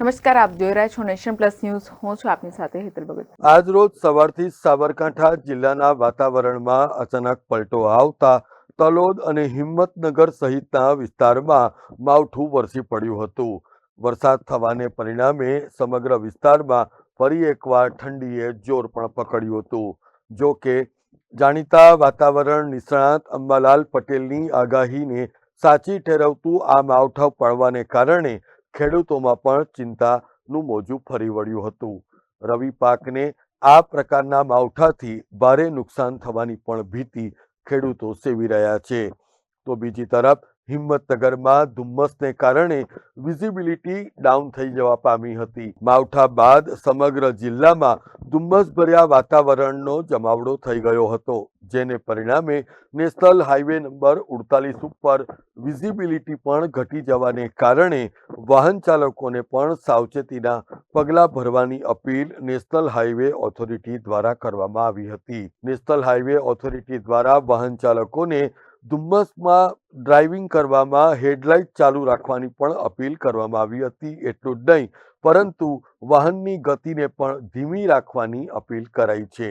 નમસ્કાર, આપ જોઈ રહ્યા છો નેશન પ્લસ ન્યૂઝ. હું છું આપની સાથે હેતલ ભગત. આજ રોજ સવારથી સાબરકાંઠા જિલ્લાના વાતાવરણમાં અચાનક પલટો આવતા તલોદ અને હિંમતનગર સહિતના વિસ્તારમાં માવઠું વરસી પડ્યું હતું. વરસાદ થવાને પરિણામે સમગ્ર વિસ્તારમાં ફરી એકવાર ઠંડીએ જોર પણ પકડ્યું હતું. જો કે, જાણીતા વાતાવરણ નિષ્ણાત અંબાલાલ પટેલની આગાહીને સાચી ઠેરવતું આ માવઠા પડવાને કારણે ખેડૂતોમાં પણ ચિંતાનું મોજું ફરી વળ્યું હતું. રવિ પાકને આ પ્રકારના માવઠાથી ભારે નુકસાન થવાની પણ ભીતિ ખેડૂતો સેવી રહ્યા છે. તો બીજી તરફ હિંમતનગરમાં ધુમ્મસને કારણે વિઝિબિલિટી ડાઉન થઈ જવા પામી હતી. માવઠા બાદ સમગ્ર જિલ્લામાં ધુમ્મસભર્યા વાતાવરણનો જમાવડો થઈ ગયો હતો, જેને પરિણામે નેશનલ હાઈવે નંબર ઉડતાલીસ ઉપર વિઝિબિલિટી પણ ઘટી જવાને કારણે વાહન ચાલકોને પણ સાવચેતીના પગલાં ભરવાની અપીલ નેશનલ હાઈવે ઓથોરિટી દ્વારા કરવામાં આવી હતી. નેશનલ હાઈવે ઓથોરિટી દ્વારા વાહન ચાલકોને ધુમ્મસમાં ડ્રાઇવિંગ કરવામાં હેડલાઇટ ચાલુ રાખવાની પણ અપીલ કરવામાં આવી હતી. એટલું જ નહીં, પરંતુ વાહનની ગતિને પણ ધીમી રાખવાની અપીલ કરાઈ છે.